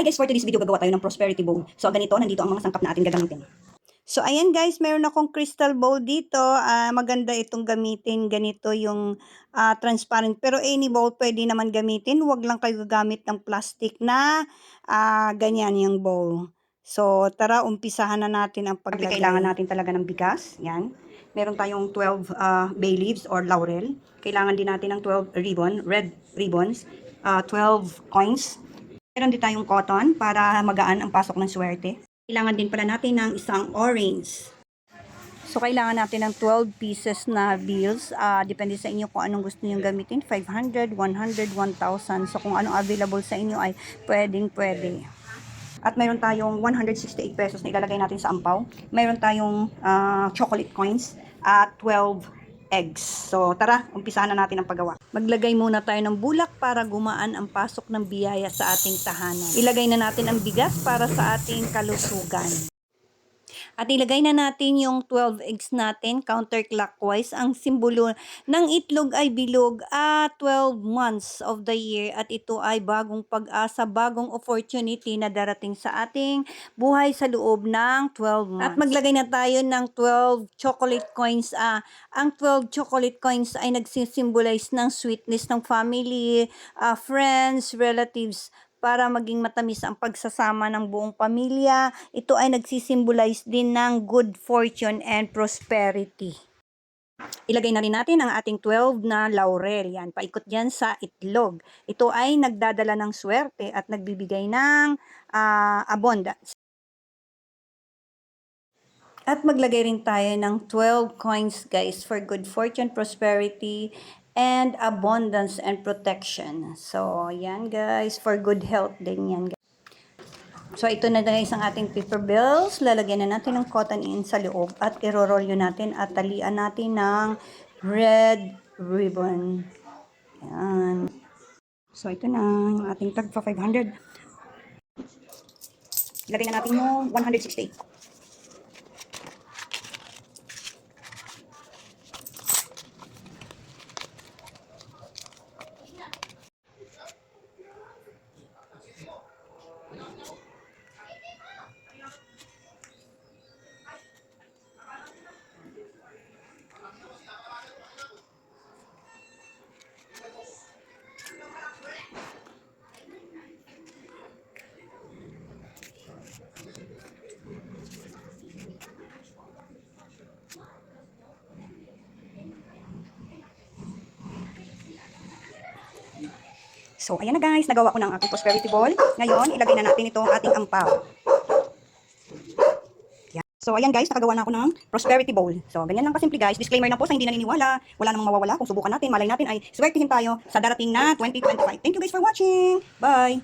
Hi guys, for today's video gagawa tayo ng prosperity bowl. So ganito, nandito ang mga sangkap na ating gagamitin. So, ayan guys, meron akong crystal bowl dito. Ah, maganda itong gamitin. Ganito yung ah, transparent. Pero any bowl pwede naman gamitin. Huwag lang kayo gagamit ng plastic na ah, ganyan yung bowl. So, tara, umpisahan na natin ang Pag paglagay. kailangan natin talaga ng bigas, yan. Meron tayong 12 ah, bay leaves or laurel. Kailangan din natin ng 12 ribbon, red ribbons, ah, 12 coins. Meron din tayong cotton para magaan ang pasok ng swerte. Kailangan din pala natin ng isang orange. So, kailangan natin ng 12 pieces na bills. Ah, depende sa inyo kung anong gusto niyo gamitin. 500, 100, 1,000. So, kung anong available sa inyo ay pwedeng pwede. At meron tayong 168 pesos na ilalagay natin sa ampaw. Meron tayong ah, chocolate coins at 12 eggs. So tara, umpisahan na natin ang paggawa. Maglagay muna tayo ng bulak para gumaan ang pasok ng biyaya sa ating tahanan. Ilagay na natin ang bigas para sa ating kalusugan. At ilagay na natin yung 12 eggs natin counterclockwise. Ang simbolo ng itlog ay bilog at 12 months of the year at ito ay bagong pag-asa, bagong opportunity na darating sa ating buhay sa loob ng 12 months. At maglagay na tayo ng 12 chocolate coins. Ah, ang 12 chocolate coins ay nagsisimbolize ng sweetness ng family, ah, friends, relatives para maging matamis ang pagsasama ng buong pamilya. Ito ay nagsisimbolize din ng good fortune and prosperity. Ilagay na rin natin ang ating 12 na laurel. Yan, paikot yan sa itlog. Ito ay nagdadala ng swerte at nagbibigay ng ah, abundance. At maglagay rin tayo ng 12 coins guys for good fortune, prosperity, and abundance and protection. So, yan guys, for good health din yan guys. So, ito na guys ang ating paper bills. Lalagyan na natin ng cotton in sa loob at iro-roll yun natin at talian natin ng red ribbon. Yan. So ito na yung ating tag pa 500. Ilagay na natin yung 168. So, ayan na guys, nagawa ko ng aking prosperity ball. Ngayon, ilagay na natin itong ating ampaw. So, ayan guys, nakagawa na ako ng prosperity bowl. So, ganyan lang kasimple guys. Disclaimer na po sa hindi naniniwala. Wala namang mawawala. Kung subukan natin, malay natin ay swertihin tayo sa darating na 2025. Thank you guys for watching. Bye!